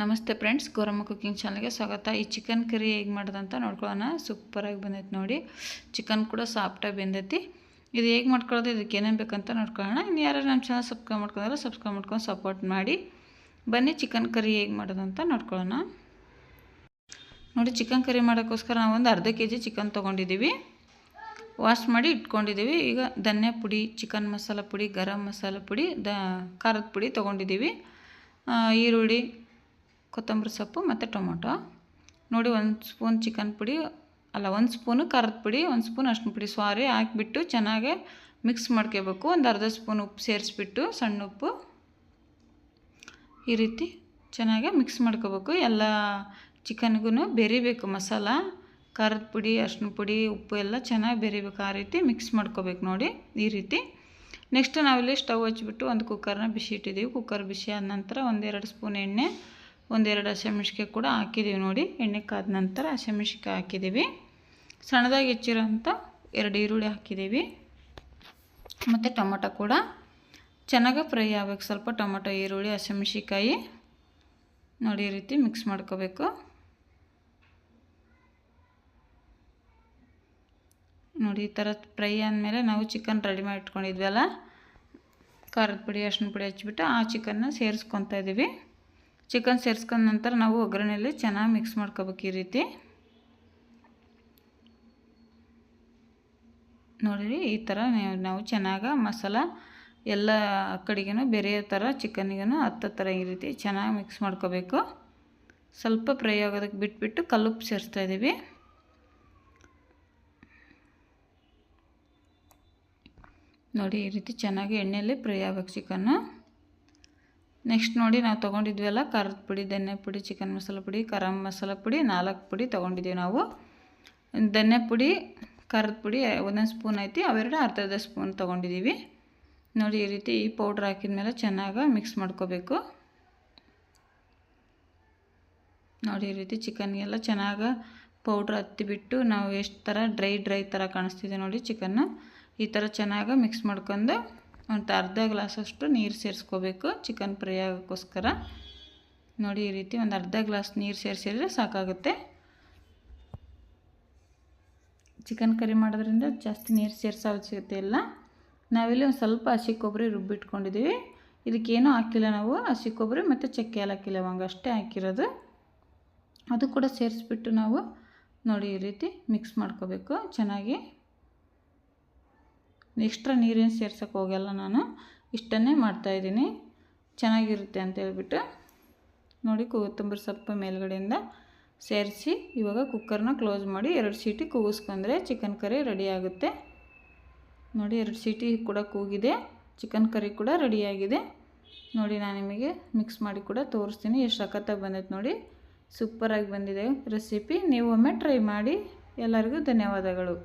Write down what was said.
ನಮಸ್ತೆ friends, Goramma cooking ಚಾನಲ್ಗೆ ಸ್ವಾಗತ. ಈ ಚಿಕನ್ ಕರಿ ಹೇಗೆ ಮಾಡೋದಂತ ನೋಡ್ಕೊಳ್ಳೋಣ. ಸೂಪರಾಗಿ ಬಂದೈತೆ ನೋಡಿ. ಚಿಕನ್ ಕೂಡ ಸಾಫ್ಟಾಗಿ ಬೆಂದೈತಿ. ಇದು ಹೇಗೆ ಮಾಡ್ಕೊಳ್ಳೋದು, ಇದಕ್ಕೆ ಏನೇನು ಬೇಕಂತ ನೋಡ್ಕೊಳ್ಳೋಣ. ಇನ್ನು ಯಾರು ನಮ್ಮ ಚಾನಲ್ ಸಬ್ಸ್ಕ್ರೈಬ್ ಮಾಡ್ಕೊಂಡ್ರೆ ಸಬ್ಸ್ಕ್ರೈಬ್ ಮಾಡ್ಕೊಂಡು ಸಪೋರ್ಟ್ ಮಾಡಿ. ಬನ್ನಿ, ಚಿಕನ್ ಕರಿ ಹೇಗೆ ಮಾಡೋದಂತ ನೋಡ್ಕೊಳ್ಳೋಣ. ನೋಡಿ, ಚಿಕನ್ ಕರಿ ಮಾಡೋಕ್ಕೋಸ್ಕರ ನಾವು ಒಂದು ಅರ್ಧ ಕೆ ಜಿ ಚಿಕನ್ ತೊಗೊಂಡಿದ್ದೀವಿ. ವಾಶ್ ಮಾಡಿ ಇಟ್ಕೊಂಡಿದ್ದೀವಿ. ಈಗ ಧನ್ಯ ಪುಡಿ, ಚಿಕನ್ ಮಸಾಲ ಪುಡಿ, ಗರಂ ಮಸಾಲ ಪುಡಿ, ದ, ಖಾರದ ಪುಡಿ ತೊಗೊಂಡಿದ್ದೀವಿ. ಈರುಳ್ಳಿ ಕೊತ್ತಂಬರಿ ಸೊಪ್ಪು ಮತ್ತು ಟೊಮೊಟೊ. ನೋಡಿ ಒಂದು ಸ್ಪೂನ್ ಚಿಕನ್ ಪುಡಿ, ಅಲ್ಲ ಒಂದು ಸ್ಪೂನು ಖಾರದ ಪುಡಿ, ಒಂದು ಸ್ಪೂನ್ ಅಷ್ಟು ಪುಡಿ, ಸಾರಿ ಹಾಕಿಬಿಟ್ಟು ಚೆನ್ನಾಗೆ ಮಿಕ್ಸ್ ಮಾಡ್ಕೋಬೇಕು. ಒಂದು ಅರ್ಧ ಸ್ಪೂನ್ ಉಪ್ಪು ಸೇರಿಸ್ಬಿಟ್ಟು ಸಣ್ಣ ಉಪ್ಪು. ಈ ರೀತಿ ಚೆನ್ನಾಗೆ ಮಿಕ್ಸ್ ಮಾಡ್ಕೋಬೇಕು. ಎಲ್ಲ ಚಿಕನ್ಗೂ ಬೆರಿಬೇಕು ಮಸಾಲ, ಖಾರದ ಪುಡಿ ಅರ್ಶಿನ ಪುಡಿ, ಉಪ್ಪು ಎಲ್ಲ ಚೆನ್ನಾಗಿ ಬೆರಿಬೇಕು. ಆ ರೀತಿ ಮಿಕ್ಸ್ ಮಾಡ್ಕೋಬೇಕು ನೋಡಿ ಈ ರೀತಿ. ನೆಕ್ಸ್ಟ್ ನಾವಿಲ್ಲಿ ಸ್ಟವ್ ಹಚ್ಚಿಬಿಟ್ಟು ಒಂದು ಕುಕ್ಕರ್ನ ಬಿಸಿ ಇಟ್ಟಿದ್ದೀವಿ ಕುಕ್ಕರ್ ಬಿಸಿ ಆದ ನಂತರ ಒಂದೆರಡು ಸ್ಪೂನ್ ಎಣ್ಣೆ ಒಂದೆರಡು ಹಸಿಮೆಣ್ಸಿಕಾಯಿ ಕೂಡ ಹಾಕಿದ್ದೀವಿ ನೋಡಿ. ಎಣ್ಣೆ ಕಾದ ನಂತರ ಹಸಿಮೆಣ್ಸಿಕಾಯಿ ಹಾಕಿದ್ದೀವಿ ಸಣ್ಣದಾಗಿ ಹೆಚ್ಚಿರೋಂಥ ಎರಡು ಈರುಳ್ಳಿ ಹಾಕಿದ್ದೀವಿ ಮತ್ತು ಟೊಮೊಟೊ ಕೂಡ. ಚೆನ್ನಾಗಿ ಫ್ರೈ ಆಗಬೇಕು. ಸ್ವಲ್ಪ ಟೊಮೊಟೊ, ಈರುಳ್ಳಿ ಹಸಿಮೆಣ್ಸಿಕಾಯಿ ನೋಡಿ ಈ ರೀತಿ ಮಿಕ್ಸ್ ಮಾಡ್ಕೋಬೇಕು. ನೋಡಿ ಈ ಥರ ಫ್ರೈ ಆದಮೇಲೆ ನಾವು ಚಿಕನ್ ರೆಡಿ ಮಾಡಿ ಇಟ್ಕೊಂಡಿದ್ವಲ್ಲ. ಖಾರದ ಪುಡಿ, ಅರ್ಶಿನ ಪುಡಿ ಹಚ್ಬಿಟ್ಟು ಆ ಚಿಕನ್ನ ಸೇರಿಸ್ಕೊತಾ ಇದ್ದೀವಿ. ಚಿಕನ್ ಸೇರಿಸ್ಕೊಂಡ ನಂತರ ನಾವು ಒಗ್ಗರಣೆಯಲ್ಲಿ ಚೆನ್ನಾಗಿ ಮಿಕ್ಸ್ ಮಾಡ್ಕೋಬೇಕು ಈ ರೀತಿ. ನೋಡಿರಿ, ಈ ಥರ ನಾವು ಚೆನ್ನಾಗಿ ಮಸಾಲ ಎಲ್ಲ ಕಡೆಗೂ ಬೇರೆ ಥರ ಚಿಕನ್ಗೂ ಹತ್ತ ಥರ ಈ ರೀತಿ ಚೆನ್ನಾಗಿ ಮಿಕ್ಸ್ ಮಾಡ್ಕೋಬೇಕು. ಸ್ವಲ್ಪ ಫ್ರೈ ಆಗೋದಕ್ಕೆ ಬಿಟ್ಬಿಟ್ಟು ಕಲ್ಲುಪ್ಪು ಸೇರಿಸ್ತಾ ಇದ್ದೀವಿ. ನೋಡಿ, ಈ ರೀತಿ ಚೆನ್ನಾಗಿ ಎಣ್ಣೆಯಲ್ಲಿ ಫ್ರೈ ಆಗ್ಬೇಕು ಚಿಕನ್ನು. ನೆಕ್ಸ್ಟ್ ನೋಡಿ ನಾವು ತೊಗೊಂಡಿದ್ವಲ್ಲ, ಖಾರದ ಪುಡಿ, ಧನ್ಯ ಪುಡಿ ಚಿಕನ್ ಮಸಾಲ ಪುಡಿ, ಗರಂ ಮಸಾಲ ಪುಡಿ, ನಾಲ್ಕು ಪುಡಿ ತೊಗೊಂಡಿದ್ದೀವಿ ನಾವು. ಧನ್ಯ ಪುಡಿ, ಖಾರದ ಪುಡಿ, ಒಂದೊಂದು ಸ್ಪೂನ್ ಐತಿ, ಅವೆರಡು ಅರ್ಧ ಅರ್ಧ ಸ್ಪೂನ್ ತೊಗೊಂಡಿದ್ದೀವಿ. ನೋಡಿ, ಈ ರೀತಿ ಈ ಪೌಡ್ರ್ ಹಾಕಿದ ಮೇಲೆ ಚೆನ್ನಾಗಿ ಮಿಕ್ಸ್ ಮಾಡ್ಕೋಬೇಕು. ನೋಡಿ, ಈ ರೀತಿ ಚಿಕನ್ಗೆಲ್ಲ ಚೆನ್ನಾಗಿ ಪೌಡ್ರ್ ಹತ್ತಿಬಿಟ್ಟು ನಾವು ಎಷ್ಟು ಥರ ಡ್ರೈ ಡ್ರೈ ಥರ ಕಾಣಿಸ್ತಿದೆ ನೋಡಿ ಚಿಕನ್ನು ಈ ಥರ ಚೆನ್ನಾಗಿ ಮಿಕ್ಸ್ ಮಾಡ್ಕೊಂಡು ಒಂದು ಅರ್ಧ ಗ್ಲಾಸಷ್ಟು ನೀರು ಸೇರಿಸ್ಕೋಬೇಕು ಚಿಕನ್ ಫ್ರೈ ಆಗೋಕ್ಕೋಸ್ಕರ ನೋಡಿ, ಈ ರೀತಿ ಒಂದು ಅರ್ಧ ಗ್ಲಾಸ್ ನೀರು ಸೇರಿಸಿದ್ರೆ ಸಾಕಾಗುತ್ತೆ. ಚಿಕನ್ ಕರಿ ಮಾಡೋದ್ರಿಂದ ಜಾಸ್ತಿ ನೀರು ಸೇರಿಸೋ ಸಿಗುತ್ತೆ ಇಲ್ಲ. ನಾವಿಲ್ಲಿ ಒಂದು ಸ್ವಲ್ಪ ಹಸಿ ಕೊಬ್ಬರಿ ರುಬ್ಬಿಟ್ಕೊಂಡಿದ್ದೀವಿ. ಇದಕ್ಕೇನೂ ಹಾಕಿಲ್ಲ ನಾವು. ಹಸಿ ಕೊಬ್ಬರಿ ಮತ್ತು ಚಕ್ಕೆ ಏಲಕ್ಕಿ ಲವಂಗ ಅಷ್ಟೇ ಹಾಕಿರೋದು. ಅದು ಕೂಡ ಸೇರಿಸ್ಬಿಟ್ಟು ನಾವು ನೋಡಿ, ಈ ರೀತಿ ಮಿಕ್ಸ್ ಮಾಡ್ಕೋಬೇಕು ಚೆನ್ನಾಗಿ. ಎಕ್ಸ್ಟ್ರಾ ನೀರೇನು ಸೇರ್ಸೋಕೆ ಹೋಗಲ್ಲ ನಾನು. ಇಷ್ಟನ್ನೇ ಮಾಡ್ತಾಯಿದ್ದೀನಿ ಚೆನ್ನಾಗಿರುತ್ತೆ ಅಂತ ಹೇಳ್ಬಿಟ್ಟು ನೋಡಿ ಕೊತ್ತಂಬರಿ ಸೊಪ್ಪು ಮೇಲ್ಗಡೆಯಿಂದ ಸೇರಿಸಿ ಇವಾಗ ಕುಕ್ಕರ್ನ ಕ್ಲೋಸ್ ಮಾಡಿ ಎರಡು ಸೀಟಿ ಕೂಗಿಸ್ಕೊಂಡ್ರೆ ಚಿಕನ್ ಕರಿ ರೆಡಿ ಆಗುತ್ತೆ. ನೋಡಿ ಎರಡು ಸೀಟಿ ಕೂಡ ಕೂಗಿದೆ. ಚಿಕನ್ ಕರಿ ಕೂಡ ರೆಡಿಯಾಗಿದೆ ನೋಡಿ ನಾನು ನಿಮಗೆ ಮಿಕ್ಸ್ ಮಾಡಿ ಕೂಡ ತೋರಿಸ್ತೀನಿ. ಎಷ್ಟು ಸಖತ್ತಾಗಿ ಬಂದೈತೆ ನೋಡಿ. ಸೂಪರಾಗಿ ಬಂದಿದೆ ರೆಸಿಪಿ ನೀವು ಒಮ್ಮೆ ಟ್ರೈ ಮಾಡಿ. ಎಲ್ಲರಿಗೂ ಧನ್ಯವಾದಗಳು.